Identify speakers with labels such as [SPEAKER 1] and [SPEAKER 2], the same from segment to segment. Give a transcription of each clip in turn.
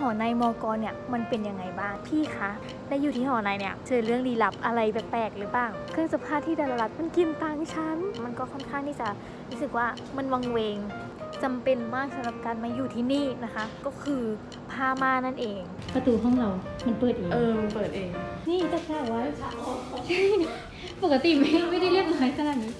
[SPEAKER 1] หอในมอกรเนี่ยมันเป็นยังไงบ้างพี่คะได้อยู่ที่หอในเนี่ยเจอเรื่องลี้ลับอะไรแปลกๆหรือเปล่าเครื่องซักผ้าที่ดารารัตมันกินตังค์ฉันมันก็ค่อนข้างที่จะรู้สึกว่ามันวังเวงจำเป็นมากสำหรับการมาอยู่ที่นี่นะคะ ก็คือพามานั่นเอง ประตูห้องเรา มันเปิดเอง
[SPEAKER 2] เออ มันเปิดเอง
[SPEAKER 1] นี่ตะแคงไว้ปกติไม่ไม่ได้เรียบร้อยขนาดนี้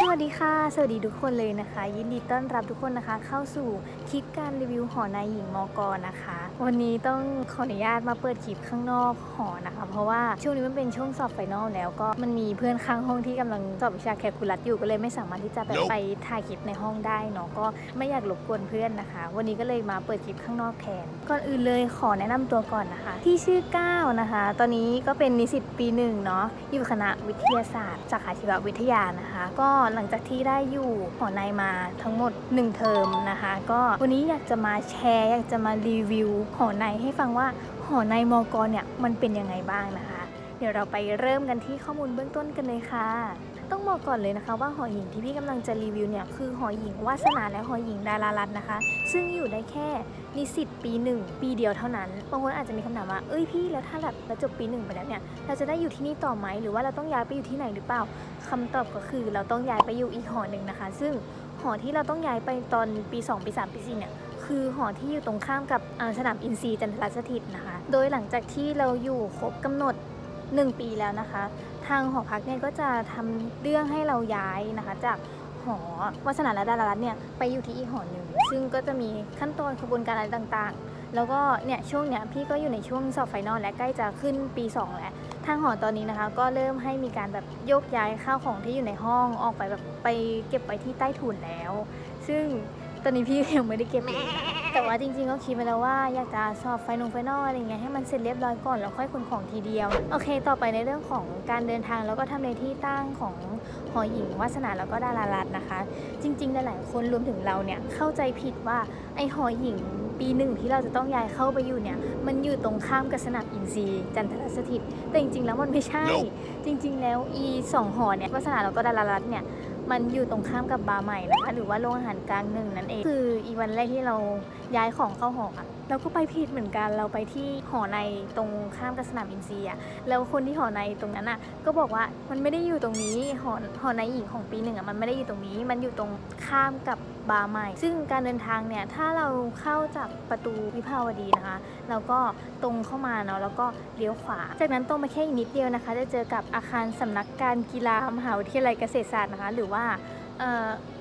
[SPEAKER 1] สวัสดีค่ะ สวัสดีทุกคนเลยนะคะ ยินดีต้อนรับทุกคนนะคะ เข้าสู่คลิปการรีวิวหอนายหญิงมอกรนะคะ วันนี้ต้องขออนุญาตมาเปิดคลิปข้างนอกหอนะคะ เพราะว่าช่วงนี้มันเป็นช่วงสอบไฟนอลแล้วก็มันมีเพื่อนข้างห้องที่กำลังสอบวิชาแคลคูลัสอยู่ก็เลยไม่สามารถที่จะแบบไปถ่ายคลิปในห้องได้เนาะก็ไม่อยากรบกวนเพื่อนนะคะ วันนี้ก็เลยมาเปิดคลิปข้างนอกแทนก่อนอื่นเลยขอแนะนำตัวก่อนนะคะ ที่ชื่อก้าวนะคะ ตอนนี้ก็เป็นนิสิตปีหนึ่งเนาะอยู่คณะวิทยาศาสตร์สาขาชีววิทยานะคะ ก็หลังจากที่ได้อยู่หอในมาทั้งหมด 1 เทอมนะคะ ก็วันนี้อยากจะมาแชร์ อยากจะมารีวิวหอในให้ฟังว่าหอในมอกรเนี่ยมันเป็นยังไงบ้างนะคะ เดี๋ยวเราไปเริ่มกันที่ข้อมูลเบื้องต้นกันเลยค่ะ ต้องบอกก่อนเลยนะคะว่าหอหญิงที่พี่กำลังจะรีวิวเนี่ยคือหอหญิงวาสนาและหอหญิงดารารัตนะคะ ซึ่งอยู่ได้แค่นิสิตปีหนึ่งปีเดียวเท่านั้นบางคนอาจจะมีคำถามว่าเอ้ยพี่แล้วถ้าแบบเราจบปีหนึ่งไปแล้วเนี่ยเราจะได้อยู่ที่นี่ต่อไหมหรือว่าเราต้องย้ายไปอยู่ที่ไหนหรือเปล่าคำตอบก็คือเราต้องย้ายไปอยู่อีกหอหนึ่งนะคะ ซึ่งหอที่เราต้องย้ายไปตอนปี 2 ปี 3 ปี4เนี่ยคือหอที่อยู่ตรงข้ามกับสนามอินทรีย์จันทรสถิตนะคะ โดยหลังจากที่เราอยู่ครบกำหนด 1 ปีแล้วนะคะ ทางหอพักเนี่ยก็จะทำเรื่องให้เราย้ายนะคะจากหอวัฒนาและดารารัตน์เนี่ยไปอยู่ที่อีกหอหนึ่งซึ่งก็จะมีขั้นตอนกระบวนการอะไรต่างๆ แล้วก็เนี่ยช่วงเนี้ยพี่ก็อยู่ในช่วงสอบไฟนอลและใกล้จะขึ้นปี 2 แล้วทางหอตอนนี้นะคะ ก็เริ่มให้มีการแบบโยกย้ายข้าวของที่อยู่ในห้องออกไปแบบไปเก็บไว้ที่ใต้ถุนแล้ว ซึ่งตอนนี้พี่ยังไม่ได้เก็บเลยนะคะ แต่ว่าจริงๆก็คิดไปแล้วว่าอยากจะสอบไฟนงไฟนอลอะไรเงี้ยให้มันเสร็จเรียบร้อยก่อนแล้วค่อยขนของทีเดียว โอเค ต่อไปในเรื่องของการเดินทางแล้วก็ทำเลที่ตั้งของหอหญิงวาสนาแล้วก็ดารารัตนะคะ จริงๆหลายๆคนรวมถึงเราเนี่ยเข้าใจผิดว่าไอหอหญิงปีหนึ่งที่เราจะต้องย้ายเข้าไปอยู่เนี่ยมันอยู่ตรงข้ามกับสนามอินทรีจันทรสถิตแต่จริงๆแล้วมันไม่ใช่ จริง ๆ แล้วอีสองหอเนี่ยวาสนาแล้วก็ดารารัตเนี่ย มันอยู่ตรงข้ามกับบาร์ใหม่นะคะ หรือว่าโรงอาหารกลางหนึ่งนั่นเอง คืออีวันแรกที่เราย้ายของเข้าหออะ เราก็ไปผิดเหมือนกัน เราไปที่หอในตรงข้ามกับสนามอินทรีย์อะแล้วคนที่หอในตรงนั้นอะก็บอกว่ามันไม่ได้อยู่ตรงนี้หอหอในหญิงของปีหนึ่งอะมันไม่ได้อยู่ตรงนี้ มันอยู่ตรงข้ามกับบาร์ใหม่ ซึ่งการเดินทางเนี่ยถ้าเราเข้าจากประตูวิภาวดีนะคะเราก็ตรงเข้ามาเนาะแล้วก็เลี้ยวขวา จากนั้นตรงมาแค่อีกนิดเดียวนะคะ จะเจอกับอาคารสำนักการกีฬามหาวิทยาลัยเกษตรศาสตร์นะคะ หรือว่า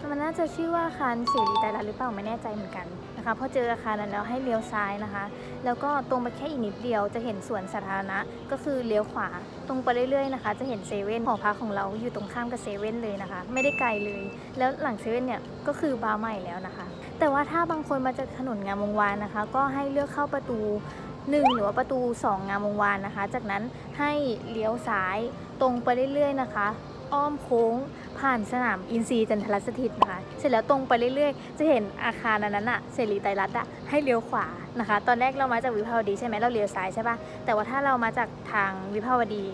[SPEAKER 1] มันน่าจะชื่อว่าอาคารเสรีไตรรัตน์หรือเปล่าไม่แน่ใจเหมือนกันนะคะพอเจออาคารนั้นแล้วให้เลี้ยวซ้ายนะคะ แล้วก็ตรงไปแค่อีกนิดเดียวจะเห็นสวนสาธารณะ ก็คือเลี้ยวขวาตรงไปเรื่อยๆนะคะ จะเห็นเซเว่นหอพักของเราอยู่ตรงข้ามกับเซเว่นเลยนะคะ ไม่ได้ไกลเลย แล้วหลังเซเว่นเนี่ยก็คือบาร์ใหม่แล้วนะคะ แต่ว่าถ้าบางคนมาจากถนนงามวงวานนะคะ ก็ให้เลือกเข้าประตู1หรือว่าประตู 2 งามวงวานนะคะ จากนั้นให้เลี้ยวซ้ายตรงไปเรื่อยๆนะคะ อ้อมโค้ง ผ่านสนามอินทรีย์จันทรสถิตนะคะ เสร็จแล้วตรงไปเรื่อยๆ จะเห็นอาคารอันนั้นอะเสรีไตรรัตน์อะให้เลี้ยวขวานะคะ ตอนแรกเรามาจากวิภาวดีใช่ไหมเราเลี้ยวซ้ายใช่ปะแต่ว่าถ้าเรามาจากทางวิภาวดี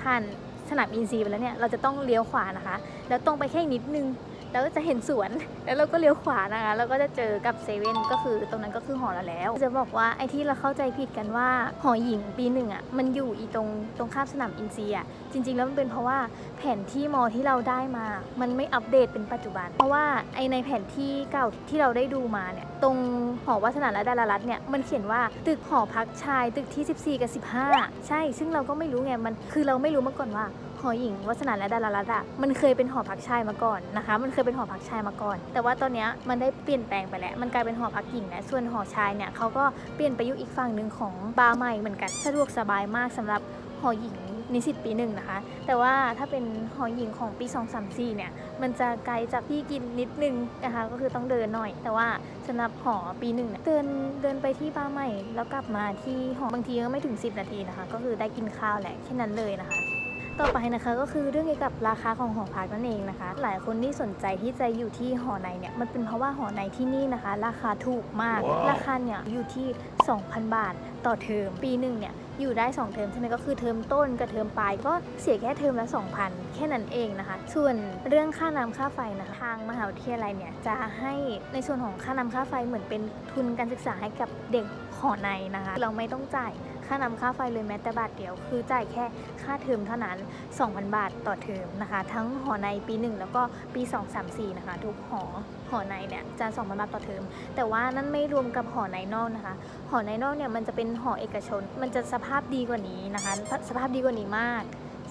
[SPEAKER 1] ผ่านสนามอินทรีย์ไปแล้วเนี่ย เราจะต้องเลี้ยวขวานะคะ แล้วตรงไปแค่นิดนึง แล้วก็จะเห็นสวน แล้วเราก็เลี้ยวขวานะคะ แล้วก็จะเจอกับเซเว่นก็คือตรงนั้นก็คือหอเราแล้ว จะบอกว่าไอ้ที่เราเข้าใจผิดกันว่าหอหญิงปีหนึ่งอะมันอยู่อีตรงตรงข้ามสนามอินซีอะจริง ๆ แล้วมันเป็นเพราะว่าแผนที่มอที่เราได้มา มันไม่อัปเดตเป็นปัจจุบัน เพราะว่าไอในแผนที่เก่าที่เราได้ดูมาเนี่ยตรงหอวัฒนาและดารารัตน์เนี่ยมันเขียนว่าตึกหอพักชายตึกที่ 14 กับ 15 ใช่ ซึ่งเราก็ไม่รู้ไงมันคือเราไม่รู้มาก่อนว่า อหญิงวัฒนาและดารารัตน์อะมันเคยเป็นหอพักชายมาก่อนนะคะ มันเคยเป็นหอพักชายมาก่อน แต่ว่าตอนนี้มันได้เปลี่ยนแปลงไปแล้ว มันกลายเป็นหอพักหญิงแล้วส่วนหอชายเนี่ยเขาก็เปลี่ยนไปอยู่อีกฝั่งหนึ่งของบาร์ใหม่เหมือนกันสะดวกสบายมากสำหรับหอหญิงนิสิตปีหนึ่งนะคะ แต่ว่าถ้าเป็นหอหญิงของปี 2 3 4 เนี่ย มันจะไกลจากที่กินนิดนึงนะคะ ก็คือต้องเดินหน่อย แต่ว่าสำหรับหอปีหนึ่งเนี่ยเดินเดินไปที่บ้าร์ใหม่ แล้วกลับมาที่หอบางทีก็ไม่ถึง 10 นาทีนะคะ ก็คือได้กินข้าวแหละแค่นั้นเลยนะคะ ต่อไปนะคะก็คือเรื่องเกี่ยวกับราคาของหอพักนั่นเองนะคะ หลายคนที่สนใจที่จะอยู่ที่หอในเนี่ยมันเป็นเพราะว่าหอในที่นี่นะคะ ราคาถูกมาก ราคาเนี่ยอยู่ที่ 2,000 บาท ต่อเทอมปีหนึ่งเนี่ยอยู่ได้ 2 เทอมใช่ไหมก็คือเทอมต้นกับเทอมปลายก็เสียแค่เทอมละ 2,000 แค่นั้นเองนะคะ ส่วนเรื่องค่าน้ำค่าไฟนะคะทางมหาวิทยาลัยเนี่ยจะให้ในส่วนของค่าน้ำค่าไฟเหมือนเป็นทุนการศึกษาให้กับเด็กหอในนะคะ เราไม่ต้องจ่าย ค่าน้ำค่าไฟเลยแม้แต่บาทเดียว คือจ่ายแค่ค่าเทอมเท่านั้น 2,000 บาทต่อเทอมนะคะ ทั้งหอในปี 1 แล้วก็ปี 2 3 4 นะคะ ทุกหอหอในเนี่ยจะ2,000 บาทต่อเทอม แต่ว่านั่นไม่รวมกับหอในนอกนะคะ หอในนอกเนี่ยมันจะเป็นหอเอกชน มันจะสภาพดีกว่านี้นะคะ สภาพดีกว่านี้มาก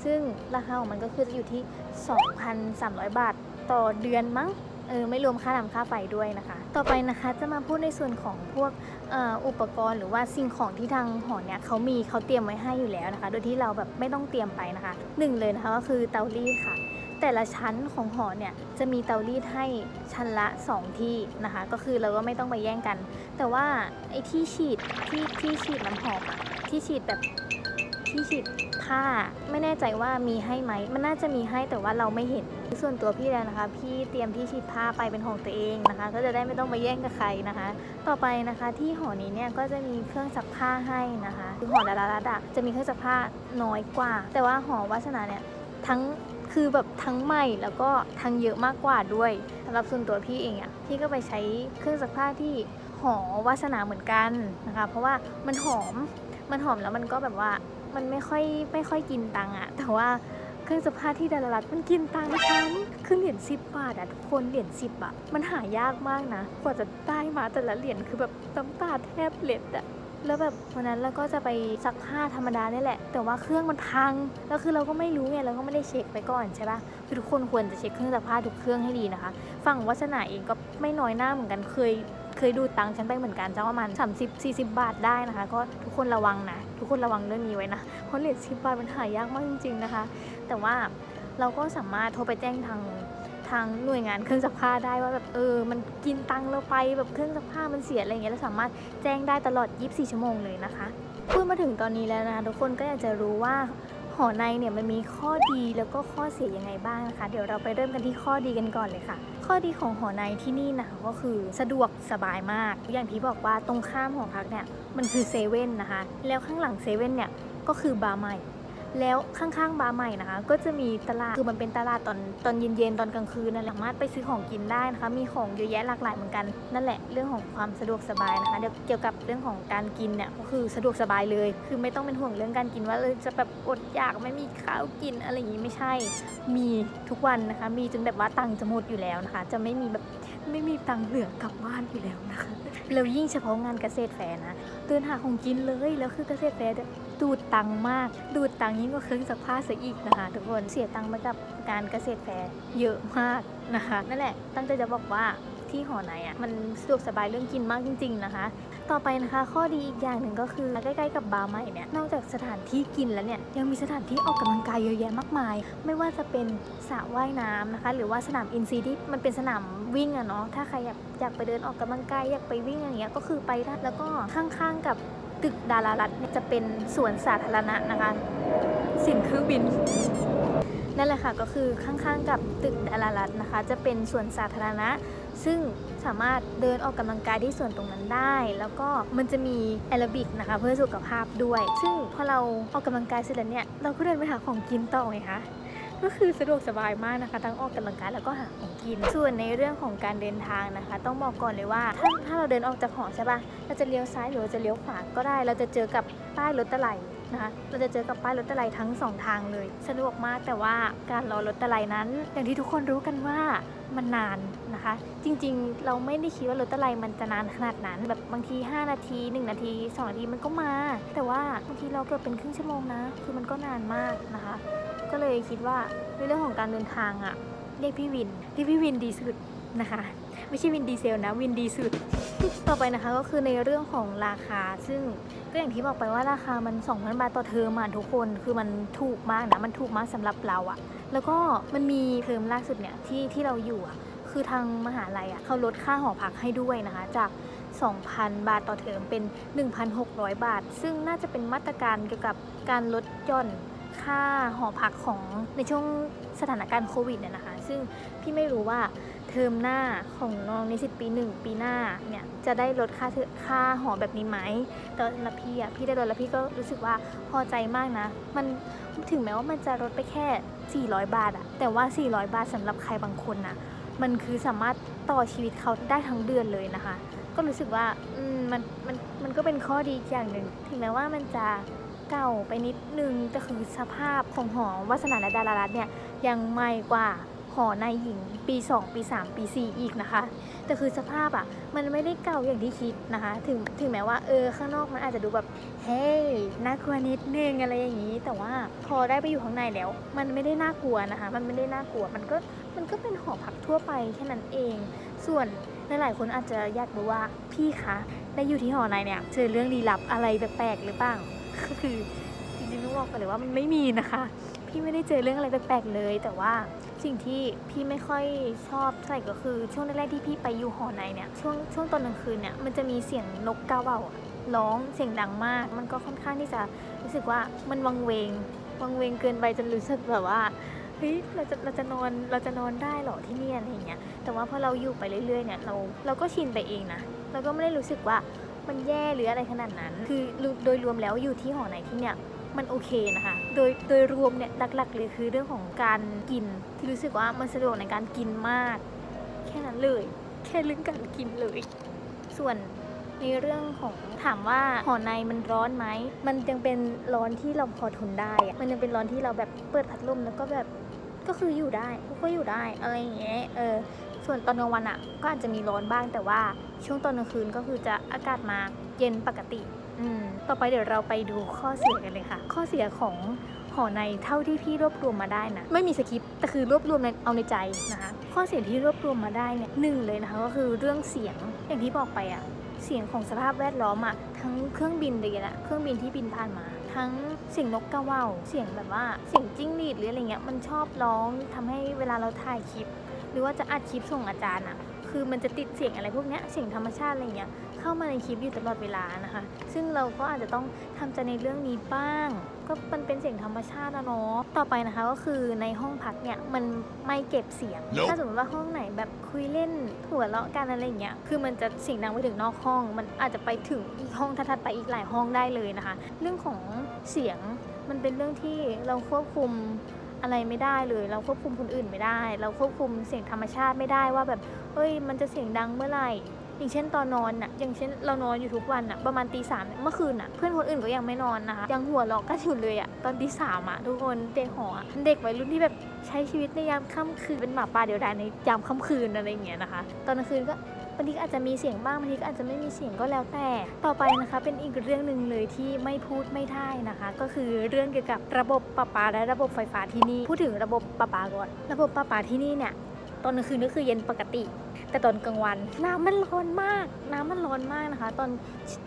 [SPEAKER 1] ซึ่งราคาของมันก็คือจะอยู่ที่ 2,300 บาทต่อเดือนมั้งเออไม่รวมค่าน้ำค่าไฟด้วยนะคะ ต่อไปนะคะจะมาพูดในส่วนของพวก อุปกรณ์หรือว่าสิ่งของที่ทางหอเนี่ยเขามีเขาเตรียมไว้ให้อยู่แล้วนะคะ โดยที่เราแบบไม่ต้องเตรียมไปนะคะหนึ่งเลยนะคะก็คือเตารีดค่ะ แต่ละชั้นของหอเนี่ยจะมีเตารีดให้ชั้นละ 2 ที่นะคะ ก็คือเราก็ไม่ต้องไปแย่งกัน แต่ว่าไอ้ที่ฉีดที่ที่ฉีดน้ำหอมอะที่ฉีดแบบ ที่ฉีดผ้า ไม่แน่ใจว่ามีให้ไหม มันน่าจะมีให้แต่ว่าเราไม่เห็น ส่วนตัวพี่แล้วนะคะ พี่เตรียมที่ฉีดผ้าไปเป็นของตัวเองนะคะ ก็จะได้ไม่ต้องมาแย่งกับใครนะคะ ต่อไปนะคะที่หอนี้เนี่ยก็จะมีเครื่องซักผ้าให้นะคะคือหอดารารัดะจะมีเครื่องซักผ้าน้อยกว่า แต่ว่าหอวาสนาเนี่ยทั้งคือแบบทั้งใหม่แล้วก็ทั้งเยอะมากกว่าด้วยสำหรับส่วนตัวพี่เองอะพี่ก็ไปใช้เครื่องซักผ้าที่หอวาสนาเหมือนกันนะคะ เพราะว่ามันหอมมันหอมแล้วมันก็แบบว่า มันไม่ค่อยไม่ค่อยกินตังค์อะแต่ว่าเครื่องซักผ้าที่ดารารัตมันกินตังค์ฉันคือเหรียญสิบบาทอะทุกคนเหรียญสิบอะมันหายากมากนะ กว่าจะได้มาแต่ละเหรียญคือแบบน้ำตาแทบเล็ดอะแล้วแบบวันนั้นเราก็จะไปซักผ้าธรรมดานี่แหละ แต่ว่าเครื่องมันพัง แล้วคือเราก็ไม่รู้ไงเราก็ไม่ได้เช็คไปก่อนใช่ปะคือทุกคนควรจะเช็คเครื่องซักผ้าทุกเครื่องให้ดีนะคะ ฝั่งวัสนาเองก็ไม่น้อยหน้าเหมือนกันเคย เคยดูตังค์ฉันไปเหมือนกันจ้าประมาณ30 40 บาทได้นะคะ ก็ทุกคนระวังนะ ทุกคนระวังเรื่องนี้ไว้นะ เพราะเหรียญสิบบาทมันหายากมากจริง ๆนะคะ แต่ว่าเราก็สามารถโทรไปแจ้งทางทางหน่วยงานเครื่องซักผ้าได้ว่าแบบเออ มันกินตังค์เราไปแบบเครื่องซักผ้ามันเสียอะไรเงี้ยเราสามารถแจ้งได้ตลอด 24 ชั่วโมงเลยนะคะพูดมาถึงตอนนี้แล้วนะคะทุกคนก็อยากจะรู้ว่า หอในเนี่ยมันมีข้อดีแล้วก็ข้อเสียยังไงบ้างนะคะ เดี๋ยวเราไปเริ่มกันที่ข้อดีกันก่อนเลยค่ะ ข้อดีของหอในที่นี่นะคะก็คือสะดวกสบายมาก อย่างที่บอกว่าตรงข้ามหอพักเนี่ยมันคือเซเว่นนะคะ แล้วข้างหลังเซเว่นเนี่ยก็คือบาร์ใหม่ แล้วข้างๆบาร์ใหม่นะคะ ก็จะมีตลาดคือมันเป็นตลาดตอนตอนเย็นๆตอนกลางคืนนั่นแหละสามารถไปซื้อของกินได้นะคะ มีของเยอะแยะหลากหลายเหมือนกันนั่นแหละเรื่องของความสะดวกสบายนะคะเดี๋ยวเกี่ยวกับเรื่องของการกินเนี่ยก็คือสะดวกสบายเลย คือไม่ต้องเป็นห่วงเรื่องการกินว่าเลยจะแบบอดอยากไม่มีข้าวกินอะไรอย่างนี้ไม่ใช่ มีทุกวันนะคะ มีจนแบบว่าตังค์จะหมดอยู่แล้วนะคะ จะไม่มีแบบไม่มีตังค์เหลือกลับบ้านอยู่แล้วนะคะแล้วยิ่งเฉพาะงานเกษตรแฟร์นะเดินหาของกินเลยแล้วคือเกษตรแฟร์ ดูดตังมาก ดูดตังยิ่งกว่าเครื่องซักผ้าซะอีกนะคะ ทุกคนเสียตังค์ไปกับการเกษตรแฟร์เยอะมากนะคะ นั่นแหละตั้งใจจะบอกว่าที่หอไหนอะมันสะดวกสบายเรื่องกินมากจริง ๆนะคะ ต่อไปนะคะ ข้อดีอีกอย่างหนึ่งก็คือใกล้ๆกับบาร์ใหม่เนี่ยนอกจากสถานที่กินแล้วเนี่ยยังมีสถานที่ออกกำลังกายเยอะแยะมากมาย ไม่ว่าจะเป็นสระว่ายน้ำนะคะ หรือว่าสนามอินซีที่มันเป็นสนามวิ่งอะเนาะถ้าใครอยากอยากไปเดินออกกำลังกายอยากไปวิ่งอย่างเงี้ยก็คือไปได้แล้วก็ข้างๆกับ ตึกดารารัตน์เนี่ยจะเป็นสวนสาธารณะนะคะสิ่งเครื่องบินนั่นแหละค่ะก็คือข้างๆกับตึกดารารัตน์นะคะ จะเป็นสวนสาธารณะ ซึ่งสามารถเดินออกกำลังกายที่ส่วนตรงนั้นได้ แล้วก็มันจะมีแอโรบิกนะคะเพื่อสุขภาพด้วย ซึ่งพอเราออกกำลังกายเสร็จแล้วเนี่ยเราก็เดินไปหาของกินต่อไงคะ ก็คือสะดวกสบายมากนะคะ ทั้งออกกำลังกายแล้วก็หาของกิน ส่วนในเรื่องของการเดินทางนะคะ ต้องบอกก่อนเลยว่า ถ้าถ้าเราเดินออกจากหอใช่ปะเราจะเลี้ยวซ้ายหรือเราจะเลี้ยวขวาก็ได้ เราจะเจอกับป้ายรถตะไลนะคะเราจะเจอกับป้ายรถตะไลทั้งสองทางเลย สะดวกมากแต่ว่าการรอรถตะไลนั้น อย่างที่ทุกคนรู้กันว่ามันนานนะคะ จริงๆ เราไม่ได้คิดว่ารถตะไลมันจะนานขนาดนั้น แบบบางที 5 นาที 1 นาที 2 นาทีมันก็มา แต่ว่าบางทีเราเกือบเป็นครึ่งชั่วโมงนะ คือมันก็นานมากนะคะ ก็เลยคิดว่าในเรื่องของการเดินทางอะเรียกพี่วินเรียกพี่วินดีสุดนะคะ ไม่ใช่วินดีเซลนะวินดีสุด ต่อไปนะคะก็คือในเรื่องของราคา ซึ่งก็อย่างที่บอกไปว่าราคามัน 2,000 บาทต่อเทอมอะทุกคนคือมันถูกมากนะมันถูกมากสำหรับเราอะแล้วก็มันมีเทอมล่าสุดเนี่ยที่ที่เราอยู่อะคือทางมหาลัยอะเขาลดค่าหอพักให้ด้วยนะคะจาก2,000 บาทต่อเทอมเป็น 1,600 บาท ซึ่งน่าจะเป็นมาตรการเกี่ยวกับการลดย่อน ค่าหอพักของในช่วงสถานการณ์โควิดเนี่ยนะคะ ซึ่งพี่ไม่รู้ว่าเทอมหน้าของน้องนิสิตปีหนึ่งปีหน้าเนี่ยจะได้ลดค่าค่าหอแบบนี้ไหมแต่สำหรับพี่อะพี่ได้ลดแล้วพี่ก็รู้สึกว่าพอใจมากนะ มันถึงแม้ว่ามันจะลดไปแค่ 400 บาทอะแต่ว่า 400 บาทสำหรับใครบางคนน่ะมันคือสามารถต่อชีวิตเขาได้ทั้งเดือนเลยนะคะ ก็รู้สึกว่ามันมันมันก็เป็นข้อดีอย่างหนึ่งถึงแม้ว่ามันจะ เก่าไปนิดนึงแต่คือสภาพของหอวัสนาและดารารัตน์เนี่ยยังใหม่กว่าหอนายหญิงปี 2 ปี 3 ปี 4 อีกนะคะ แต่คือสภาพอะ่ะ มันไม่ได้เก่าอย่างที่คิดนะคะ ถึงถึงแม้ว่าเออข้างนอกมันอาจจะดูแบบ เฮ้ยน่ากลัวนิดนึงอะไรอย่างนี้ แต่ว่าพอได้ไปอยู่ข้างในแล้ว มันไม่ได้น่ากลัวนะคะ มันไม่ได้น่ากลัวมันก็มันก็เป็นหอพักทั่วไปแค่นั้นเอง ส่วนหลายๆคนอาจจะอยากรู้ว่าพี่คะได้อยู่ที่หอในเนี่ยเจอเรื่องลี้ลับอะไรแปลกๆหรือเปล่า ก็คือจริงๆต้องบอกไปเลยว่ามันไม่มีนะคะ พี่ไม่ได้เจอเรื่องอะไรแปลกๆเลย แต่ว่าสิ่งที่พี่ไม่ค่อยชอบเท่ก็คือช่วงแรกๆที่พี่ไปอยู่หอในเนี่ยช่วงช่วงตอนกลางคืนเนี่ยมันจะมีเสียงนกกาเหว่าร้องเสียงดังมาก มันก็ค่อนข้างที่จะรู้สึกว่ามันวังเวงวังเวงเกินไปจนรู้สึกแบบว่าเฮ้ยเราจะเราจะนอนเราจะนอนได้เหรอที่นี่อะไรอย่างเงี้ยแต่ว่าพอเราอยู่ไปเรื่อยๆเนี่ยเราเราก็ชินไปเองนะเราก็ไม่ได้รู้สึกว่า มันแย่หรืออะไรขนาดนั้น คือโดยรวมแล้วอยู่ที่หอในที่เนี่ยมันโอเคนะคะ โดยโดยรวมเนี่ยหลักๆเลยคือเรื่องของการกิน ที่รู้สึกว่ามันสะดวกในการกินมาก แค่นั้นเลย แค่เรื่องการกินเลย ส่วนในเรื่องของถามว่าหอในมันร้อนไหม มันยังเป็นร้อนที่เราพอทนได้อะมันยังเป็นร้อนที่เราแบบเปิดพัดลมแล้วก็แบบก็คืออยู่ได้ก็อยู่ได้อะไรอย่างเงี้ย เออ ส่วนตอนกลางวันอะก็อาจจะมีร้อนบ้างแต่ว่า ช่วงตอนกลางคืนก็คือจะอากาศมาเย็นปกติ อืม ต่อไปเดี๋ยวเราไปดูข้อเสียกันเลยค่ะ ข้อเสียของหอในเท่าที่พี่รวบรวมมาได้นะ ไม่มีสคริปต์แต่คือรวบรวมในเอาในใจนะคะ ข้อเสียที่รวบรวมมาได้เนี่ยหนึ่งเลยนะคะก็คือเรื่องเสียงอย่างที่บอกไปอะเสียงของสภาพแวดล้อมอะทั้งเครื่องบินเลยนะเครื่องบินที่บินผ่านมา ทั้งเสียงนกกระเหว่าเสียงแบบว่าเสียงจิ้งหรีดหรืออะไรเงี้ยมันชอบร้องทำให้เวลาเราถ่ายคลิป หรือว่าจะอัดคลิปส่งอาจารย์อะ คือมันจะติดเสียงอะไรพวกเนี้ยเสียงธรรมชาติอะไรเงี้ยเข้ามาในคลิปอยู่ตลอดเวลานะคะ ซึ่งเราก็อาจจะต้องทำใจในเรื่องนี้บ้าง ก็มันเป็นเสียงธรรมชาตินะเนาะต่อไปนะคะก็คือในห้องพักเนี่ยมันไม่เก็บเสียง
[SPEAKER 2] Nope
[SPEAKER 1] ถ้าสมมติว่าห้องไหนแบบคุยเล่นหัวเราะกันอะไรอย่างเงี้ยคือมันจะเสียงดังไปถึงนอกห้อง มันอาจจะไปถึงอีกห้องถัดๆไปอีกหลายห้องได้เลยนะคะ เรื่องของเสียงมันเป็นเรื่องที่เราควบคุมอะไรไม่ได้เลย เราควบคุมคนอื่นไม่ได้ เราควบคุมเสียงธรรมชาติไม่ได้ว่าแบบ เอ้ย มันจะเสียงดังเมื่อไหร่อย่างเช่นตอนนอนน่ะ อย่างเช่นเรานอนอยู่ทุกวันน่ะ ประมาณตีสามเนี่ยเมื่อคืนน่ะ เพื่อนคนอื่นก็ยังไม่นอนนะคะ ยังหัวเราะกันอยู่เลยอะตอนตีสามอะทุกคนเด็กหออะเด็กวัยรุ่นที่แบบใช้ชีวิตในยามค่ำคืน เป็นหมาป่าเดียวดายในยามค่ำคืนอะไรอย่างเงี้ยนะคะ ตอนกลางคืนก็บางทีอาจจะมีเสียงบ้างบางทีก็อาจจะไม่มีเสียงก็แล้วแต่ ต่อไปนะคะ เป็นอีกเรื่องหนึ่งเลยที่ไม่พูดไม่ได้นะคะ ก็คือเรื่องเกี่ยวกับระบบประปาและระบบไฟฟ้าที่นี่ พูดถึงระบบประปาก่อน ระบบประปาที่นี่เนี่ย ตอนกลางคืนก็คือเย็นปกติ แต่ตอนกลางวัน น้ำมันร้อนมาก น้ำมันร้อนมากนะคะ ตอน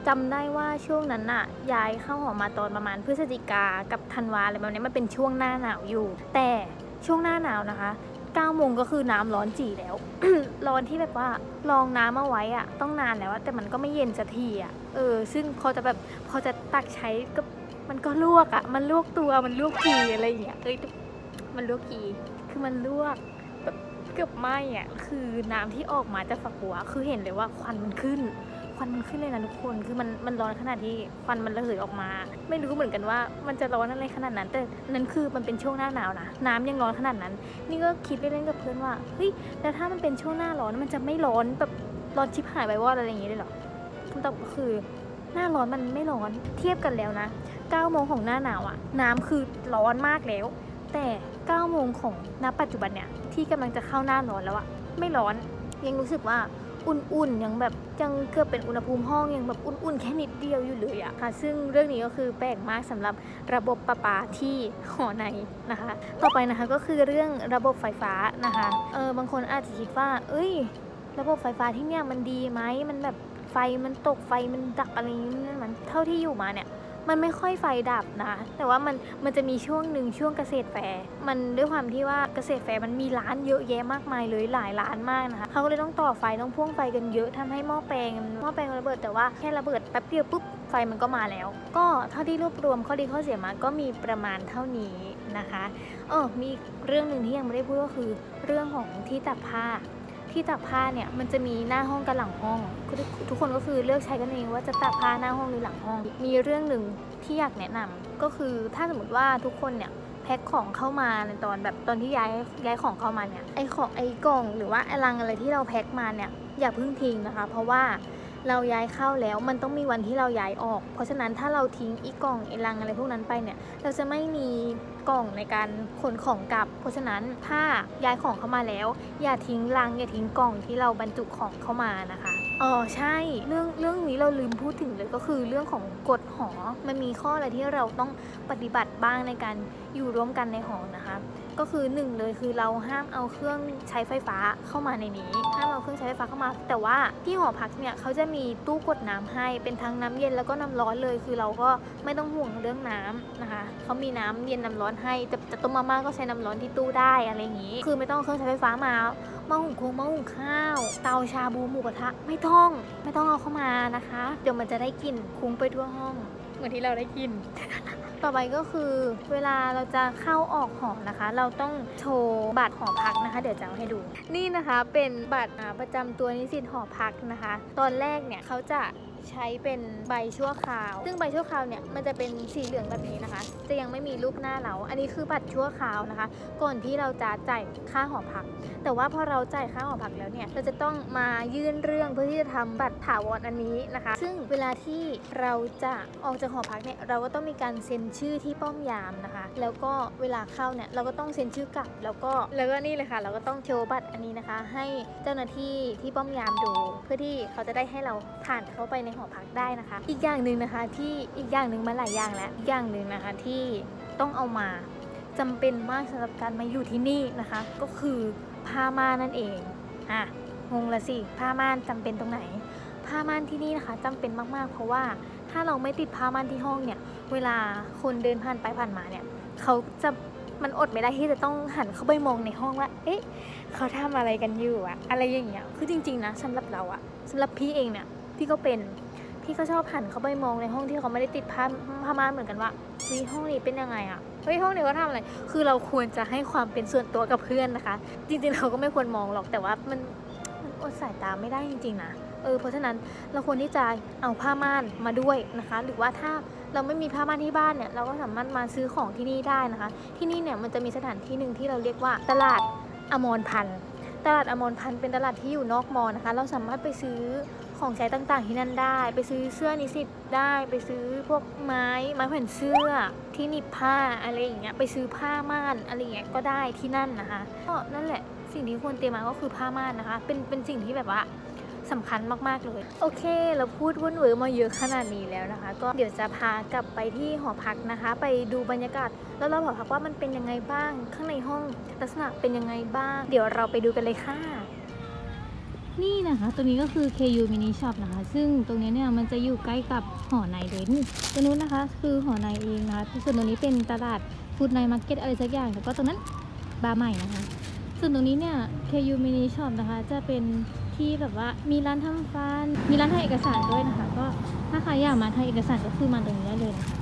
[SPEAKER 1] จำได้ว่าช่วงนั้นน่ะย้ายเข้าหอมาตอนประมาณพฤศจิกากับธันวาอะไรแบบนี้มันเป็นช่วงหน้าหนาวอยู่ แต่ช่วงหน้าหนาวนะคะ9โมงก็คือน้ำร้อนจีแล้ว ร้อนที่แบบว่าลองน้ำเอาไว้อะต้องนานแล้วแต่มันก็ไม่เย็นสักทีอะเออ ซึ่งพอจะแบบพอจะตักใช้ก็มันก็ลวกอะมันลวกตัวมันลวกกีอะไรอย่างเงี้ยเอ้ยมันลวกกีคือมันลวก เกือบไหม้อะคือน้ำที่ออกมาจากฝักบัว คือเห็นเลยว่าควันมันขึ้น ควันมันขึ้นเลยนะทุกคนคือมันมันร้อนขนาดที่ควันมันระเหยออกมา ไม่รู้เหมือนกันว่ามันจะร้อนอะไรขนาดนั้น แต่นั้นคือมันเป็นช่วงหน้าหนาวนะน้ำยังร้อนขนาดนั้น นี่ก็คิดเล่นๆกับเพื่อนว่าเฮ้ยแล้วถ้ามันเป็นช่วงหน้าร้อนมันจะไม่ร้อนแบบร้อนชิบหายไปว่าอะไรอย่างงี้เลยเหรอคำตอบก็คือหน้าร้อนมันไม่ร้อนเทียบกันแล้วนะ9โมงของหน้าหนาวอะน้ำคือร้อนมากแล้ว แต่9โมงของณปัจจุบันเนี่ย ที่กำลังจะเข้าหน้าร้อนแล้วอะไม่ร้อน ยังรู้สึกว่าอุ่นๆยังแบบยังเกือบเป็นอุณหภูมิห้องยังแบบอุ่นๆแค่นิดเดียวอยู่เลยอะค่ะ ซึ่งเรื่องนี้ก็คือแปลกมากสำหรับระบบประปาที่หอในนะคะ ต่อไปนะคะก็คือเรื่องระบบไฟฟ้านะคะเออบางคนอาจจะคิดว่า เอ้ย ระบบไฟฟ้าที่เนี่ยมันดีไหมมันแบบไฟมันตกไฟมันดับอะไรอย่างนี้มันเท่าที่อยู่มาเนี่ย มันไม่ค่อยไฟดับนะ แต่ว่ามันมันจะมีช่วงหนึ่งช่วงเกษตรแฟร์มันด้วยความที่ว่าเกษตรแฟร์มันมีร้านเยอะแยะมากมายเลยหลายร้านมากนะคะเขาก็เลยต้องต่อไฟต้องพ่วงไฟกันเยอะทำให้หม้อแปลงหม้อแปลงระเบิดแต่ว่าแค่ระเบิดแป๊บเดียวปุ๊บไฟมันก็มาแล้ว ก็เท่าที่รวบรวมข้อดีข้อเสียมาก็มีประมาณเท่านี้นะคะเออมีเรื่องหนึ่งที่ยังไม่ได้พูดก็คือเรื่องของที่ตักผ้า ที่ตักผ้าเนี่ยมันจะมีหน้าห้องกับหลังห้อง ทุกคนก็คือเลือกใช้กันเองว่าจะตักผ้าหน้าห้องหรือหลังห้อง มีเรื่องหนึ่งที่อยากแนะนำก็คือถ้าสมมติว่าทุกคนเนี่ยแพ็คของเข้ามาในตอนแบบตอนที่ย้ายย้ายของเข้ามาเนี่ยไอของไอกล่องหรือว่าไอลังอะไรที่เราแพ็คมาเนี่ยอย่าเพิ่งทิ้งนะคะ เพราะว่าเราย้ายเข้าแล้วมันต้องมีวันที่เราย้ายออก เพราะฉะนั้นถ้าเราทิ้งอีกล่องไอลังอะไรพวกนั้นไปเนี่ยเราจะไม่มี กล่องในการขนของกลับ เพราะฉะนั้นถ้าย้ายของเข้ามาแล้ว อย่าทิ้งลัง อย่าทิ้งกล่องที่เราบรรจุของเข้ามานะคะอ๋อใช่เรื่องเรื่องนี้เราลืมพูดถึงเลยก็คือเรื่องของกฎหอมันมีข้ออะไรที่เราต้องปฏิบัติบ้างในการอยู่ร่วมกันในหอนะคะ ก็คือหนึ่งเลยคือเราห้ามเอาเครื่องใช้ไฟฟ้าเข้ามาในนี้ ห้ามเอาเครื่องใช้ไฟฟ้าเข้ามา แต่ว่าที่หอพักเนี่ยเขาจะมีตู้กดน้ำให้เป็นทั้งน้ำเย็นแล้วก็น้ำร้อนเลย คือเราก็ไม่ต้องห่วงเรื่องน้ำนะคะเขามีน้ำเย็นน้ำร้อนให้แต่แต่ต้มมาม่าก็ใช้น้ำร้อนที่ตู้ได้อะไรอย่างนี้ คือไม่ต้องเครื่องใช้ไฟฟ้ามาม้อหุงคงม้อหุงข้าว เตาชาบูหมูกระทะไม่ต้องไม่ต้องเอาเข้ามานะคะ เดี๋ยวมันจะได้กลิ่นคุ้งไปทั่วห้อง เหมือนที่เราได้กิน ต่อไปก็คือ เวลาเราจะเข้าออกหอนะคะ เราต้องโชว์บัตรหอพักนะคะ เดี๋ยวจะเอาให้ดู นี่นะคะเป็นบัตรประจำตัวนิสิตหอพักนะคะ ตอนแรกเนี่ยเขาจะ ใช้เป็นใบชั่วคราว ซึ่งใบชั่วคราวเนี่ยมันจะเป็นสีเหลืองแบบนี้นะคะ จะยังไม่มีรูปหน้าเรา อันนี้คือบัตรชั่วคราวนะคะ ก่อนที่เราจะจ่ายค่าหอพัก แต่ว่าพอเราจ่ายค่าหอพักแล้วเนี่ยเราจะต้องมายื่นเรื่องเพื่อที่จะทำบัตรถาวรอันนี้นะคะ ซึ่งเวลาที่เราจะออกจากหอพักเนี่ยเราก็ต้องมีการเซ็นชื่อที่ป้อมยามนะคะ แล้วก็เวลาเข้าเนี่ยเราก็ต้องเซ็นชื่อกลับ แล้วก็แล้วก็นี่เลยค่ะ เราก็ต้องโชว์บัตรอันนี้นะคะ ให้เจ้าหน้าที่ที่ป้อมยามดู เพื่อที่เขาจะได้ให้เราผ่านเข้าไปในหอพักได้นะคะ อีกอย่างหนึ่งนะคะที่อีกอย่างหนึ่งมาหลายอย่างแล้วอีกอย่างหนึ่งนะคะที่ต้องเอามาจำเป็นมากสำหรับการมาอยู่ที่นี่นะคะ ก็คือผ้าม่านนั่นเองอะงงละสิผ้าม่านจำเป็นตรงไหน ผ้าม่านที่นี่นะคะจำเป็นมากๆ เพราะว่าถ้าเราไม่ติดผ้าม่านที่ห้องเนี่ย เวลาคนเดินผ่านไปผ่านมาเนี่ยเขาจะมันอดไม่ได้ที่จะต้องหันเข้าไปมองในห้องว่า เอ๊ะ เขาทำอะไรกันอยู่อะอะไรอย่างเงี้ย คือจริง ๆ นะสำหรับเราอะสำหรับพี่เองเนี่ย พี่ก็เป็น พี่ก็ชอบหันเข้าไปมองในห้องที่เขาไม่ได้ติดผ้าผ้าม่านเหมือนกันว่าเฮ้ยห้องนี้เป็นยังไงอะเฮ้ยห้องนี้เขาทำอะไร คือเราควรจะให้ความเป็นส่วนตัวกับเพื่อนนะคะ จริงๆเราก็ไม่ควรมองหรอกแต่ว่ามันมันอดสายตาไม่ได้จริงๆนะเออเพราะฉะนั้นเราควรที่จะเอาผ้าม่านมาด้วยนะคะ หรือว่าถ้าเราไม่มีผ้าม่านที่บ้านเนี่ยเราก็สามารถมาซื้อของที่นี่ได้นะคะ ที่นี่เนี่ยมันจะมีสถานที่หนึ่งที่เราเรียกว่าตลาดอมรพันธ์ตลาดอมรพันธ์เป็นตลาดที่อยู่นอกมอนะคะ เราสามารถไปซื้อ ของใช้ต่างๆ ที่นั่นได้ ไปซื้อเสื้อนิสิตได้ไปซื้อพวกไม้ไม้แผ่นเสื้อที่หนีบผ้าอะไรอย่างเงี้ยไปซื้อผ้าม่านอะไรอย่างเงี้ยก็ได้ที่นั่นนะคะก็นั่นแหละสิ่งที่ควรเตรียมมาก็คือผ้าม่านนะคะ เป็นเป็นสิ่งที่แบบว่าสำคัญมาก ๆ เลย โอเค เราพูดวุ่นเวอมาเยอะขนาดนี้แล้วนะคะ ก็เดี๋ยวจะพากลับไปที่หอพักนะคะ ไปดูบรรยากาศแล้วเราหอพักว่ามันเป็นยังไงบ้าง ข้างในห้องลักษณะเป็นยังไงบ้าง เดี๋ยวเราไปดูกันเลยค่ะ นี่นะคะตรงนี้ก็คือ KU Mini Shop นะคะ ซึ่งตรงนี้เนี่ยมันจะอยู่ใกล้กับหอในเลยนี่ตรงนู้นนะคะ คือหอในเองนะคะส่วนตรงนี้เป็นตลาดฟูดไนมาร์เก็ตอะไรสักอย่างแล้วก็ตรงนั้นบาร์ใหม่นะคะ ส่วนตรงนี้เนี่ย KU Mini Shop นะคะ จะเป็นที่แบบว่ามีร้านทำฟัน มีร้านถ่ายเอกสารด้วยนะคะ ก็ถ้าใครอยากมาถ่ายเอกสารก็คือมาตรงนี้ได้เลยนะคะ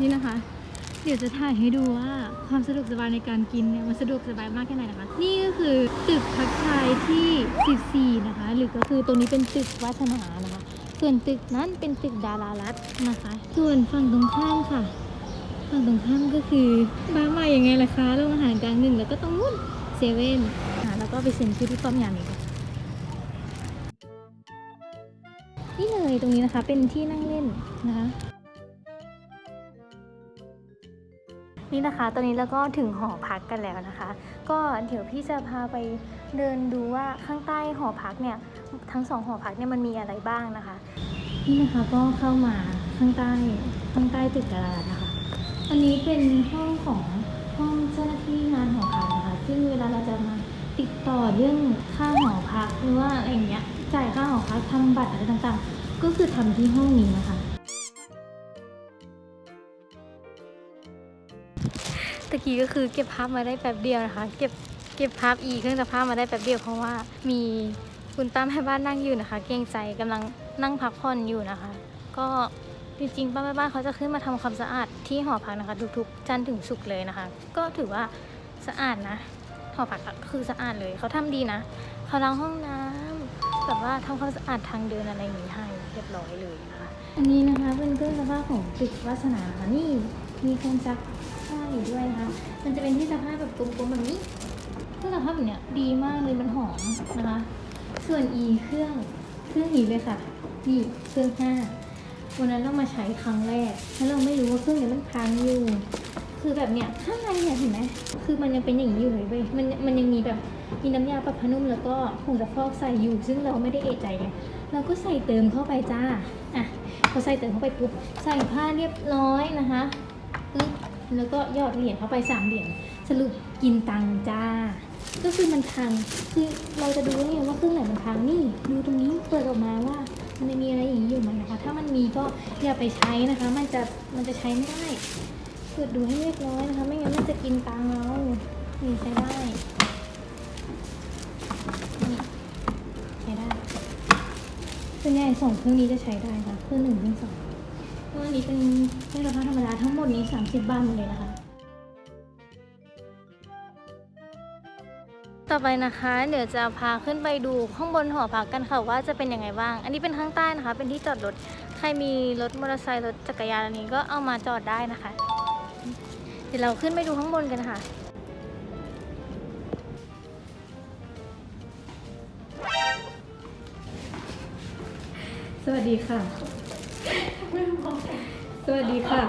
[SPEAKER 1] นี่นะคะ เดี๋ยวจะถ่ายให้ดูว่าความสะดวกสบายในการกินเนี่ยมันสะดวกสบายมากแค่ไหนนะคะ นี่ก็คือตึกพักชายที่ 14 นะคะ หรือก็คือตรงนี้เป็นตึกวัฒนานะคะ ส่วนตึกนั้นเป็นตึกดารารัตนะคะ ส่วนฝั่งตรงข้ามค่ะ ฝั่งตรงข้ามก็คือบาร์ใหม่ยังไงล่ะคะโรงอาหารกลางหนึ่งแล้วก็ตรงนู้นเซเว่นอะแล้วก็ไปเซ็นชื่อที่ป้อมยามอีกค่นี่เลยตรงนี้นะคะเป็นที่นั่งเล่นนะคะ นี่นะคะ ตอนนี้เราก็ถึงหอพักกันแล้วนะคะ ก็เดี๋ยวพี่จะพาไปเดินดูว่าข้างใต้หอพักเนี่ย ทั้งสองหอพักเนี่ยมันมีอะไรบ้างนะคะ นี่นะคะก็เข้ามาข้างใต้ข้างใต้ตึกดารานะคะ อันนี้เป็นห้องของห้องเจ้าหน้าที่งานหอพักนะคะ ซึ่งเวลาเราจะมาติดต่อเรื่องค่าหอพักหรือว่าอะไรเงี้ย จ่ายค่าหอพักทำบัตรอะไรต่างๆ ก็คือทำที่ห้องนี้นะคะ ตะกี้ก็คือเก็บภาพมาได้แป๊บเดียวนะคะ เก็บเก็บภาพอีเครื่องจับภาพมาได้แป๊บเดียวเพราะว่ามีคุณป้าแม่บ้านนั่งอยู่นะคะ เกรงใจกำลังนั่งพักผ่อนอยู่นะคะ ก็จริงๆป้าแม่บ้านเขาจะขึ้นมาทำความสะอาดที่หอพักนะคะ ทุกๆ จันทร์ถึงศุกร์เลยนะคะ ก็ถือว่าสะอาดนะหอพักก็คือสะอาดเลยเขาทำดีนะเขาล้างห้องน้ำแบบว่าทำความสะอาดทางเดินอะไรอย่างนี้ให้เรียบร้อยเลยนะคะ อันนี้นะคะเป็นเครื่องซักผ้าของตึกวาสนาค่ะนี่มีเครื่องซัก ผ้าอยู่ด้วยนะคะ มันจะเป็นที่ซักผ้าแบบกลมๆแบบนี้เครื่องซักผ้าแบบเนี้ยดีมากเลยมันหอมนะคะ ส่วนอีเครื่องเครื่องนี้เลยค่ะนี่เครื่องห้าวันนั้นเรามาใช้ครั้งแรกแล้วเราไม่รู้ว่าเครื่องเนี้มันพังอยู่คือแบบเนี้ยข้างในเนี่ยเห็นไหมคือมันยังเป็นอย่างนี้อยู่เลยเว้ยมันมันยังมีแบบมีน้ำยาปรับผ้านุ่มแล้วก็ผงซักฟอกใส่อยู่ ซึ่งเราไม่ได้เอะใจไงเราก็ใส่เติมเข้าไปจ้าอะพอใส่เติมเข้าไปปุ๊บใส่ผ้าเรียบร้อยนะคะปึ๊บ แล้วก็ยอดเหรียญเข้าไปสามเหรียญสรุปกินตังจ้า ก็คือมันพังคือเราจะดูได้ไงว่าเครื่องไหนมันพังนี่ดูตรงนี้เปิดออกมาว่า มันจะมีอะไรอย่างนี้อยู่ไหมนะคะ ถ้ามันมีก็อย่าไปใช้นะคะ มันจะมันจะใช้ไม่ได้เปิดดูให้เรียบร้อยนะคะ ไม่งั้นมันจะกินตังเรานี่ใช้ได้นี่ใช้ได้ส่วนใหญ่สองเครื่องนี้จะใช้ได้ค่ะเครื่องหนึ่งเครื่องสอง ราะอันนี้เป็นเครื่องราคาธรรมดาทั้งหมดนี้ 30 บาทหมดเลยนะคะ ต่อไปนะคะ เดี๋ยวจะพาขึ้นไปดูข้างบนหอพักกันค่ะว่าจะเป็นยังไงบ้าง อันนี้เป็นข้างใต้นะคะ เป็นที่จอดรถ ใครมีรถมอเตอร์ไซค์รถจักรยานอันนี้ก็เอามาจอดได้นะคะ เดี๋ยวเราขึ้นไปดูข้างบนกันค่ะสวัสดีค่ะ สวัสดีค่ะ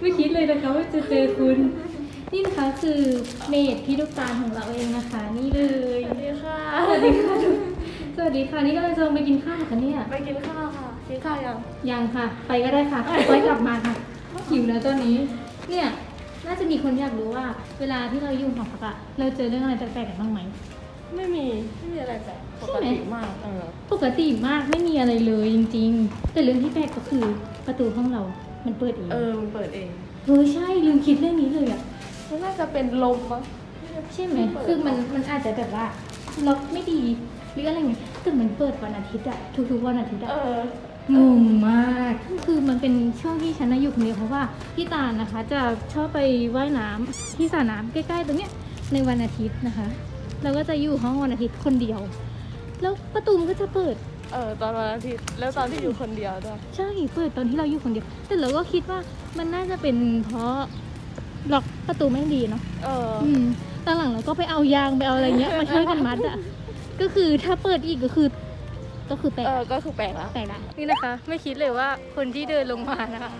[SPEAKER 1] ไม่คิดเลยนะคะว่าจะเจอคุณ นี่นะคะคือเมดพี่ลูกตาลของเราเองนะคะ นี่เลย
[SPEAKER 2] สวัสดีค่ะ
[SPEAKER 1] สวัสดีค่ะสวัสดีค่ะ นี่ก็เลยจะลงไปกินข้าวค่ะเนี่ย
[SPEAKER 2] ไปกินข้าวค่ะกินข้าวยัง
[SPEAKER 1] ยังค่ะ ไปก็ได้ค่ะไว้กลับมาค่ะหิวแล้วตอนนี้ เนี่ยน่าจะมีคนอยากรู้ว่า เวลาที่เราอยู่หอพักอะเราเจอเรื่องอะไรแปลกๆกันบ้างไหม
[SPEAKER 2] ไม่มี ไม่มีอะไรแปลก ป
[SPEAKER 1] ใช่
[SPEAKER 2] ก
[SPEAKER 1] ไหม
[SPEAKER 2] ติมากเออ
[SPEAKER 1] ปกติมากไม่มีอะไรเลยจริง ๆ แต่เรื่องที่แปลกก็คือประตูห้องเรา มันเปิดเอง
[SPEAKER 2] เออมันเปิดเอง
[SPEAKER 1] เออใช่ลืมคิดเรื่องนี้เลยอะ
[SPEAKER 2] มันน่าจะเป็นลมมั้ง
[SPEAKER 1] ใช่ไหมคือมันมันอาจจะแบบว่าล็อกไม่ดีหรืออะไรเงี้ยแต่มันเปิดวันอาทิตย์อะทุกๆวันอาทิตย์อะ
[SPEAKER 2] เออ
[SPEAKER 1] งงมาก คือมันเป็นช่วงที่ฉันน่ะอยู่คนเดียวเพราะว่าพี่ตาลนะคะ จะชอบไปว่ายน้ำที่สระน้ำใกล้ๆตรงเนี้ยในวันอาทิตย์นะคะ เราก็จะอยู่ห้องวันอาทิตย์คนเดียว แล้วประตูมันก็จะเปิด
[SPEAKER 2] เออตอนวันอาทิตย์แล้วตอนที่อยู่คนเดียวด้วย
[SPEAKER 1] ใช่เปิดตอนที่เราอยู่คนเดียว แต่เราก็คิดว่ามันน่าจะเป็นเพราะล็อกประตูไม่ดีเนาะ
[SPEAKER 2] เออ
[SPEAKER 1] อืมตอนหลังเราก็ไปเอายางไปเอาอะไรเงี้ยมาช่วยกันมัดอะก็คือถ้าเปิดอีกก็คือ ก็คือแปลก
[SPEAKER 2] เออก็คือแปลกละ
[SPEAKER 1] แปลกละนี่นะคะ ไม่คิดเลยว่าคนที่เดินลงมานะคะ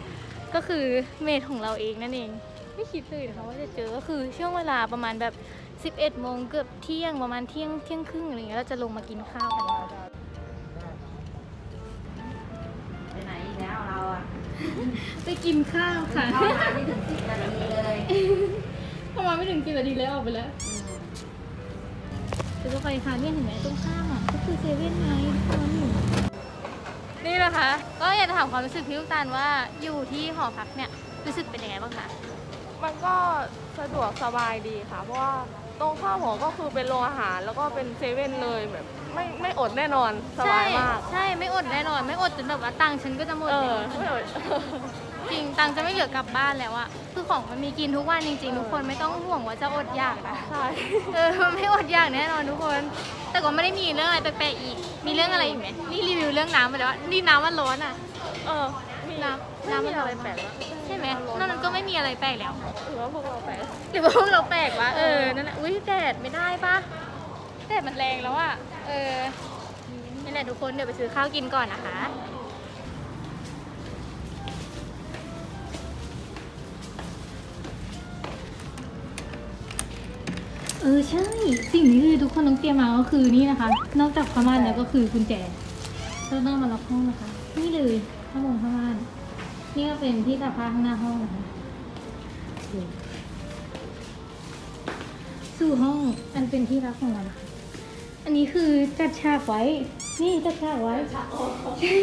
[SPEAKER 1] ก็คือเมดของเราเองนั่นเอง ไม่คิดเลยนะคะว่าจะเจอก็คือช่วงเวลาประมาณแบบ 11 โมงเกือบเที่ยงประมาณเที่ยงเที่ยงครึ่งอะไรเงี้ยเราจะลงมากินข้าวกัน
[SPEAKER 3] ไปไหนอีกแล้วเราอะ
[SPEAKER 1] ไปกินข้าวค่ะ
[SPEAKER 3] เข้ามาไม่ถึงสิบนาทีเลย
[SPEAKER 1] ประมาณไม่ถึงสิบนาทีแล้วออกไปแล้วจะก็ไปค่ะเนี่ยเห็นไหมตรงข้ามอะก็คือเซเว่นไงทุกคนนี่นะคะ ก็อยากจะถามความรู้สึกพี่ลูกตาลว่าอยู่ที่หอพักเนี่ยรู้สึกเป็นยังไงบ้างคะ
[SPEAKER 2] มันก็สะดวกสบายดีค่ะ เพราะว่า ตรงข้าวหอก็คือเป็นโรงอาหารแล้วก็เป็นเซเว่นเลยแบบไม่ไม่อดแน่นอนสบายมาก
[SPEAKER 1] ใช่ใช่ไม่อดแน่นอน ไม่อดจนแบบว่าตังค์ฉันก็จะหมด
[SPEAKER 2] เอ
[SPEAKER 1] เล
[SPEAKER 2] อยไม่อด
[SPEAKER 1] จริงตังค์จะไม่เหลือกลับบ้านแล้วอะคือของมันมีกินทุกวันจริงๆทุกคนไม่ต้องห่วงว่าจะอดอยากนะ
[SPEAKER 2] ใช่
[SPEAKER 1] เออไม่อดอยากแน่นอนทุกคน แต่ก็ไม่ได้มีเรื่องอะไรแปลกๆอีก มีเรื่องอะไรอีกไหมนี่รีวิวเรื่องน้ำไปแล้วว่านี่น้ำมันร้อนอะ
[SPEAKER 2] เออมี
[SPEAKER 1] น้ำ น้ำมัน
[SPEAKER 2] อะไรแปลกวะ
[SPEAKER 1] ใช่ไหมนอกนั้นก็ไม่มีอะไรแปลกแล้ว
[SPEAKER 2] หรือว่าพวกเราแปลก
[SPEAKER 1] หรือว่าพวกเราแปลกวะเออ นั่นแหละอุ้ยแดดไม่ได้ปะแดดมันแรงแล้วอะเออ นี่แหละทุกคนเดี๋ยวไปซื้อข้าวกินก่อนนะคะ เออใช่ สิ่งที่คือทุกคนต้องเตรียมมาก็คือนี่นะคะ นอกจากผ้าม่านแล้วก็คือกุญแจเราต้องมาล็อกห้องนะคะ นี่เลยผ้าห่มผ้าม่าน นี่ก็เป็นที่ตากผ้าข้างหน้าห้องนะคะโอเคสู่ห้องอันเป็นที่รักของเรานะคะอันนี้คือจัดฉากไว้ นี่จัดฉากไว้ใช่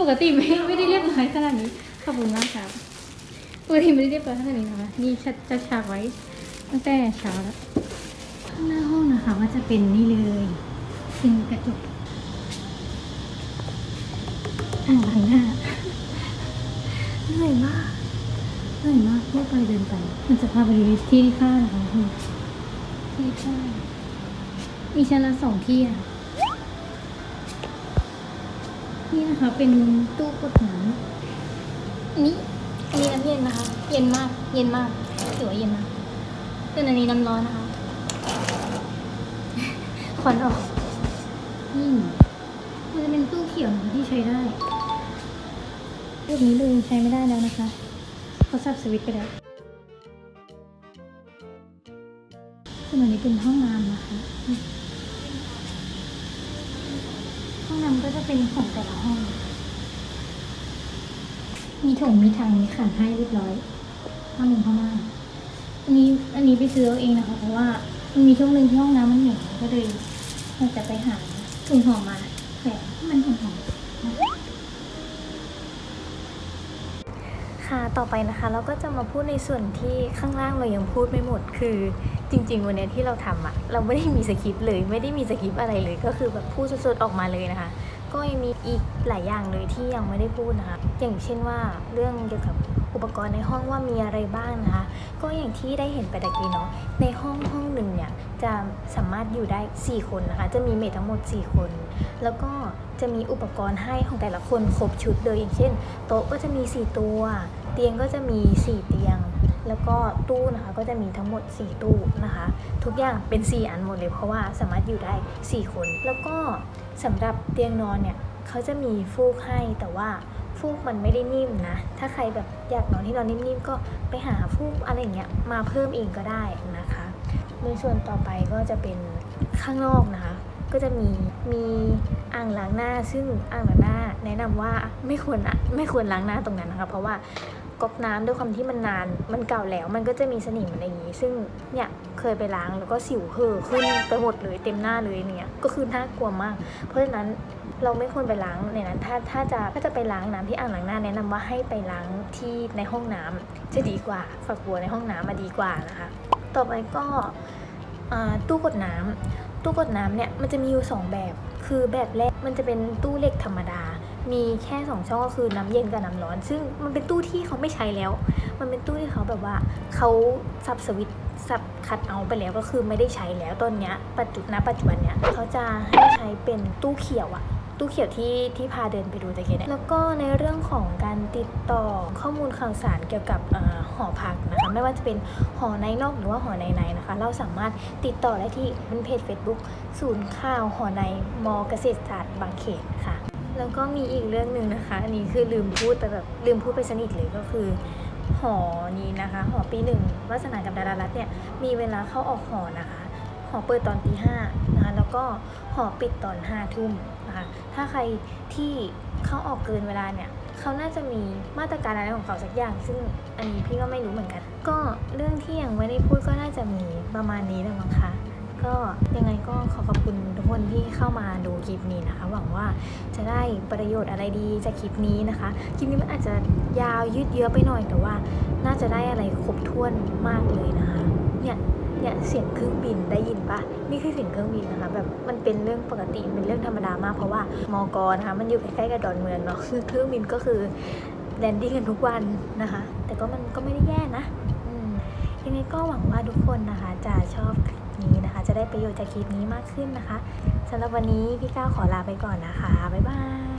[SPEAKER 1] ปกติไม่ไม่ได้เรียบร้อยขนาดนี้ ขอบคุณมากครับปกติไม่ได้เรียบร้อยขนาดนี้นะคะ นี่จัดจัดฉากไว้ ตั้งแต่เช้าแล้วข้างหน้าห้องนะคะว่าจะเป็นนี่เลยเป็นกระจกอ่างล้างหน้าเห นื่อยมากเหนื่อยมากเดินไปเดินไป มันจะพาไปดูที่ที่ข้างนะคะที่ที่ข้างมีชั้นละสองที่อะ นี่นะคะ เป็นตู้กดน้ำอันนี้อันนี้น้ำเย็นนะคะ เย็นมาก เย็นมากถือว่าเย็นมากส่วนอันนี้น้ำร้อนนะคะควันออกนี่มันจะเป็นตู้เขียวที่ใช้ได้ รูปนี้เลยใช้ไม่ได้แล้วนะคะเขาสับสวิตไปแล้วส่วนอันนี้เป็นห้องน้ำนะคะ ห้องน้ำก็จะเป็นของแต่ละห้อง มีถงมีถังมีขันให้เรียบร้อยห้องหนึ่งห้องน้ำอันนี้อันนี้ไปซื้อเอาเองนะคะ เพราะว่ามันมีช่วงหนึ่งที่ห้องน้ำมันเหม็นก็เลยอยากจะไปหาถุงหอมมาแขวนมันหอม คะต่อไปนะคะเราก็จะมาพูดในส่วนที่ข้างล่างเรายังพูดไม่หมด คือจริง ๆ วันนี้ที่เราทำอะเราไม่ได้มีสคริปต์เลย ไม่ได้มีสคริปต์อะไรเลย ก็คือแบบพูดสดๆออกมาเลยนะคะ ก็ยังมีอีกหลายอย่างเลยที่ยังไม่ได้พูดนะคะ อย่างเช่นว่าเรื่องเกี่ยวกับอุปกรณ์ในห้องว่ามีอะไรบ้างนะคะ ก็อย่างที่ได้เห็นไปตะกี้เนาะในห้องห้องหนึ่งเนี่ยจะสามารถอยู่ได้ 4 คนนะคะ จะมีเมททั้งหมด 4 คน แล้วก็จะมีอุปกรณ์ให้ของแต่ละคนครบชุดเลยอย่างเช่น โต๊ะก็จะมี 4 ตัว เตียงก็จะมี 4 เตียง แล้วก็ตู้นะคะก็จะมีทั้งหมด 4 ตู้นะคะ ทุกอย่างเป็น 4 อันหมดเลยเพราะว่าสามารถอยู่ได้ 4 คน แล้วก็สำหรับเตียงนอนเนี่ยเขาจะมีฟูกให้แต่ว่าฟูกมันไม่ได้นิ่มนะ ถ้าใครแบบอยากนอนที่นอนนิ่มๆก็ไปหาฟูกอะไรอย่างเงี้ยมาเพิ่มเองก็ได้นะคะในส่วนต่อไปก็จะเป็นข้างนอกนะคะ ก็จะมีมีอ่างล้างหน้า ซึ่งอ่างล้างหน้า แนะนำว่าไม่ควรอะไม่ควรล้างหน้าตรงนั้นนะคะ เพราะว่า ก๊อกน้ำด้วยความที่มันนาน มันเก่าแล้วมันก็จะมีสนิมอะไรอย่างนี้ ซึ่งเนี่ยเคยไปล้างแล้วก็สิวเห่อขึ้นไปหมดเลยเต็มหน้าเลยเนี่ยก็คือน่ากลัวมาก เพราะฉะนั้นเราไม่ควรไปล้างในนั้นถ้าถ้าจะถ้าจะไปล้างน้ำที่อ่างล้างหน้าแนะนำว่าให้ไปล้างที่ในห้องน้ำจะดีกว่าฝักบัวในห้องน้ำมาดีกว่านะคะ ต่อไปก็ตู้กดน้ำตู้กดน้ำเนี่ยมันจะมีอยู่ 2 แบบ คือแบบแรกมันจะเป็นตู้เหล็กธรรมดา มีแค่2ช่องก็คือน้ำเย็นกับน้ำร้อน ซึ่งมันเป็นตู้ที่เขาไม่ใช้แล้ว มันเป็นตู้ที่เขาแบบว่าเขาสับสวิตสับคัดเอาท์ไปแล้วก็คือไม่ได้ใช้แล้วตอนเนี้ยปัจจุบันปัจจุบันเนี้ยเขาจะให้ใช้เป็นตู้เขียวอะตู้เขียวที่ที่พาเดินไปดูตะเกียเนี่ยแล้วก็ในเรื่องของการติดต่อข้อมูลข่าวสารเกี่ยวกับออหอพักนะคะไม่ว่าจะเป็นหอในนอกหรือว่าหอในในนะคะ เราสามารถติดต่อได้ที่เป็นเพจ Facebook ศูนย์ข่าวหอในมอเกษตรศาสตร์บางเขนค่ะ แล้วก็มีอีกเรื่องหนึ่งนะคะ อันนี้คือลืมพูดไปแบบลืมพูดไปสนิทเลยก็คือ หอนี้นะคะ หอปีหนึ่งวัสนากับดารารัตเนี่ยมีเวลาเข้าออกหอนะคะ หอเปิดตอนตีห้านะคะแล้วก็หอปิดตอนห้าทุ่มนะคะถ้าใครที่เข้าออกเกินเวลาเนี่ยเขาน่าจะมีมาตรการอะไรของเขาสักอย่าง ซึ่งอันนี้พี่ก็ไม่รู้เหมือนกัน ก็เรื่องที่ยังไม่ได้พูดก็น่าจะมีประมาณนี้แหละมั้งคะ ก็ยังไงก็ขอขอบคุณทุกคนที่เข้ามาดูคลิปนี้นะคะ หวังว่าจะได้ประโยชน์อะไรดีจากคลิปนี้นะคะ คลิปนี้มันอาจจะยาวยืดเยื้อไปหน่อยแต่ว่า น่าจะได้อะไรครบถ้วนมากเลยนะคะ เนี่ยเนี่ยเสียงเครื่องบินได้ยินปะนี่คือเสียงเครื่องบินนะคะ แบบมันเป็นเรื่องปกติเป็นเรื่องธรรมดามาก เพราะว่ามอกรนะคะ มันอยู่ใกล้ๆกับดอนเมืองเนาะคือเครื่องบินก็คือแลนดิ้งกันทุกวันนะคะ แต่ก็มันก็ไม่ได้แย่นะยังไงก็หวังว่าทุกคนนะคะจะชอบคลิป จะได้ประโยชน์จากคลิปนี้มากขึ้นนะคะสำหรับวันนี้พี่ก้าวขอลาไปก่อนนะคะ บ๊ายบาย